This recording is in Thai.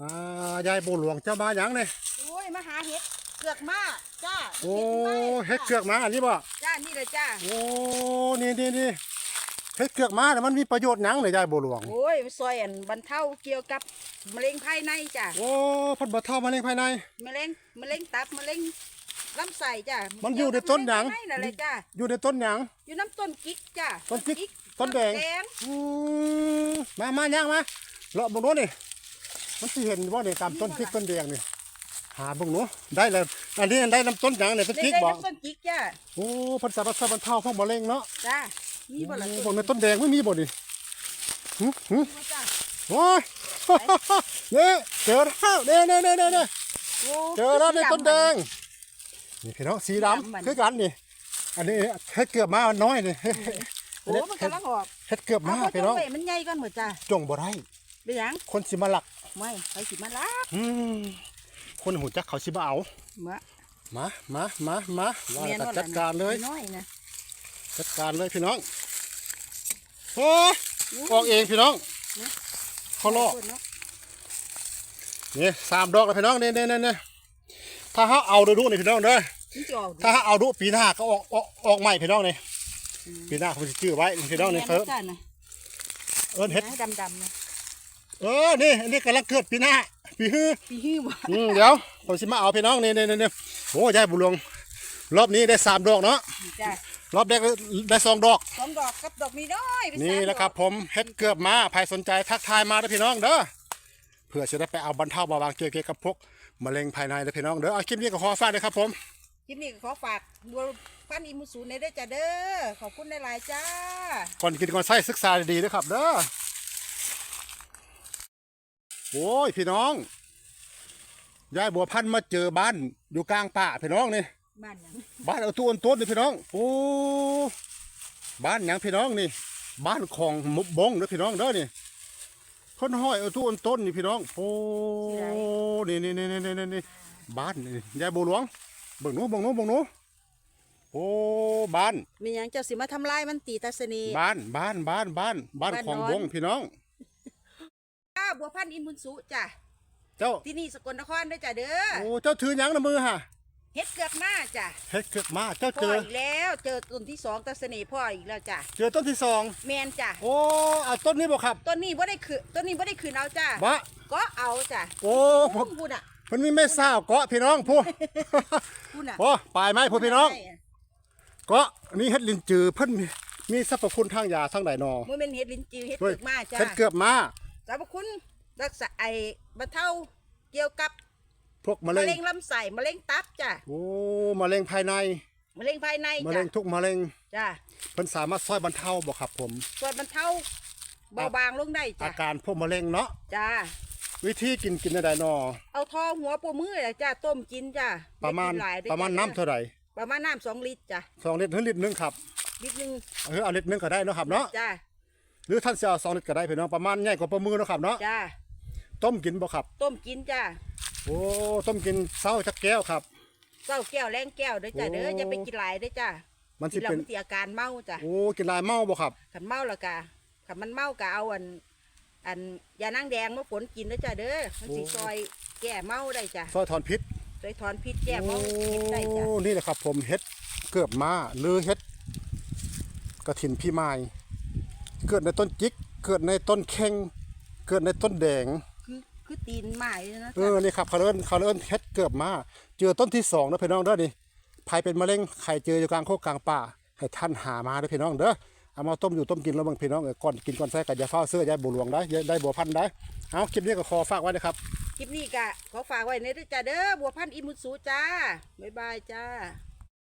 อ่ายายบัวหลวงเจ้ามาหยังเนี่ยโอ้ยมาหาเห็ดเกือกมาจ้าโอ้เห็เฮ็ดดไม้เกือกมาอันนี้บ่จ้านี่เลยจ้าโอ้นี่นี่นี่เฮ็ดเกือกมาแต่ะมันมีประโยชน์หยังเลยยายบัวหลวงโอ้ยซอยอันบรรเทาเกี่ยวกับมะเร็งภายในจ้าโอ้เพันบ่เท่ามะเร็งภายในมะเร็งมะเร็งตับมะเร็งลำไส้จ้ามัมันอยู่ในต้นหยังนั่นเลยจ้าอยู่ในต้นหยังอยู่น้ำต้นกิ๊กจ้าต้นกิ๊กต้นแดงงอืมมามาย่างมาเลาะเบิ่งโน้นนี่ มันสิเห็นบ่นี่ตามต้นพริกต้นแดงนี่หาเบิ่งหนูได้แล้วอันนี้ได้น้ำต้นหยังเนี่ยต้นพริกได้บ่น้ำต้นกิ๊กจ้าโอ้เพันสารพัดบรรเทาของมะเร็งเนาะจ้ามีบ่ล่ะโอ้บ่ในต้นแดงไม่มีบ่นี่หึหึมีบ่จ้าโอ้ยเนี่ยเจอแล้วเนี่ยเนี่ยเนี่ยเนี่ยโอ้เจอแล้วในต้นแดงสีนี่พี่น้องสีสีดำมันดำคือกันนี่อันนี้เฮ็ดเกือบมาน้อยนี่โอ้มันกำลังออกเฮ็ดเกือบมาเอาพี่น้น้อองงมันใหญ่กันหมดจ้าจงบ่ได้ เป็นหยังคนสิมาหลักไม่ไปสิมาลักอืมคนหูจักเขาสิมาเอาเมื่อมามามามาว่าแม่นแต่ว่าจัดการเลยน้อยนะจัดการเลยพี่น้องโอ้ยออกเองพี่น้องเขาลอกพูดเนาะนี่สามดอกแล้วพี่น้องนี่นี่นี่นี่ถ้าเขาเอาดูดูนี่พี่น้องเด้อมันจะออกถ้าเขาเอาดูปีหน้าก็ออกออกออกใหม่พี่น้องนี่ปีหน้าเขาจะชื่อไว้นี่พี่น้องนี่แม่เพิ่มจ้านะเอิ้นเฮ็ดดำดำๆนะ เออ นี่ อันนี้กำลังเกิดปีหน้า ปีฮื้อพี่ฮื้อบ่อืมเดี๋ยวผมสิมาเอาพี่น้องนี่นี่นี่นี่โอ้ยายบุญหลวง รอบนี้ได้สามดอกเนาะจ้ารอบแรกได้สองดอกสองดอกกับดอกมีน้อยเป็นนี่สามแหละครับ ผมเฮ็ดเกือบมาใครสนใจทักทายมาเด้อพี่น้องเด้อเพื่อจะได้ไปเอาบรรเทาเบาบางเกี่ยวกับพวกมะเร็งภายในเด้อพี่น้องเด้อเอาคลิปนี้ก็ขอฝากเลยครับผมคลิปนี้ก็ขอฝากบัวพันธุ์อิมูสูในเด้อจ้าเด้อขอบคุณหลายๆจ้าก่อนกินก่อนใส่ศึกษาดีๆนะครับเด้อ โอ้ยพี่น้อง ยายบัวพันธุ์มาเจอบ้านอยู่กลางป่าพี่น้องนี่ บ้านหยังบ้านเอาตัวอันต้นนี่พี่น้อง โอ้ บ้านหยังพี่น้องนี่ บ้านของมุบบงเด้อพี่น้องเด้อนี่เพิ่นห้อยเอาตัวอันต้นนี่พี่น้อง โอ้ นี่นี่นี่นี่นี่นี่บ้านนี่ยายบัวหลวงเบิ่งหนูเบิ่งหนูเบิ่งหนูโอ้ บ้าน มีหยังเจ้าสิมาทำลายมันตีตาสนี บ้านบ้านบ้านบ้านบ้านบ้านของนอนวงพี่น้องจ้า บัวพันธุ์อิมูสูจ้าเจ้า ที่นี่สกลนครเด้อจ้าเด้อโอ้ เจ้าถือหยังในมือฮะเฮ็ดเกือกมาจ้าเฮ็ดเกือกมา เจ้าพ่เจอออีกแล้วเจอต้นที่สองตาสนีพ่ออีกแล้วจ้าเจอต้นที่สอง แมนจ้าโอ้เอาต้นนี้บ่ครับต้นนี้บ่ได้คือต้นนี้บ่ได้คืนเอาจ้าบะก็เอาจ้าโอ้ผมพูดอะมันมีไม่ทราบเกาะพี่น้องพูพูดอะโอ้ปลายไม้พูพี่น้อง เกาะนี่เฮ็ดลินจือเพิ่นมีมีสรรพคุณทางยาทางใดนอมันเป็นเห็ดลิ้นจือเห็ดเฮ้ยเกือกมาจ้าเฮ็ดเกือบมา สรรพคุณรักษาไอ้บรรเทาเกี่ยวกับพวกมะมะเร็งเร็งลำไส้มะเร็งตับจ้าโอ้มะเร็งภายในมะเร็งภายในมะจ้าเร็งทุกมะเร็งจ้าเพิ่นสามารถช่วยบรรเทาบ่ครับผม ส่วนบรรเทาเบาบางลงได้อาจ้าการพวกมะเร็งเนาะจ้าวิธีกินกินได้นอเอาทอหัวปูมือเลยจ้าต้มกินจ้าประมาณไกินหลยเด้อประมาณจ้น้ำเท่าไหร่ประมาณน้ำสองลิตรจ้าสองลิตรถึงลิตรหนึงครับลิตรหนึงเออเอาลิตรหนึงก็ได้เนาะครับเนาะจ้า หรือท่านสิเอาสองลิตรก็ได้พี่น้องประมาณใหญ่กว่าประมือเนาะครับเนาะจ้าต้มกินบ่ครับ ต้มกินจ้าโอ้ต้มกินเช้าจักแก้วครับเก้าแก้วแรงแก้วเด้อจ้าโอ้เด้ออย่าไปกินหลายเด้อจ้ามันกิสินแล้วเป็นมันสิอาการเมาจ้าโอ้กินหลายเมาบ่ครับขันเมาและกะขันมันเมากะเอาอัน อันยานางแดงมาฝนกินเด้อจ้าเด้อมันสิโอ้ซอยแก้เมาได้จ้าซอยถอนพิษซอยถอนพิษแก้เมากินได้จ้าโอ้นี่แหละครับ ผมเฮ็ดเกือบมาหรือเฮ็ดกระถินพี่ไม้ เกิดในต้นจิก เกิดในต้นเข่งเกิดในต้นแดง คือคือตีนไม้นะเอจ้าอนี่ครับเขาเอิ้นเขาเอิ้นเฮ็ดเกือบมา เจอต้นที่สองนะพี่น้องเด้อนี่ใครเป็นมะเร็งใครเจออยู่กลางโคกกลางป่า ให้ท่านหามาเด้อพี่น้องเด้อเอามาต้มอยู่ต้มกินแล้วเบางพี่น้องเออก่อนกินก่อนใส่กับยาเฝ้าเสื้อยาบัวหลวงได้ยาได้บัวพันธุ์ได้เอาคลิปนี้ก็ขอฝากไว้นะครับคลิปนี้กะขอฝากไว้ในเด้อจ้าเด้อบัวพันธุ์อิมุสุจ้าบ๊ายบายจ้า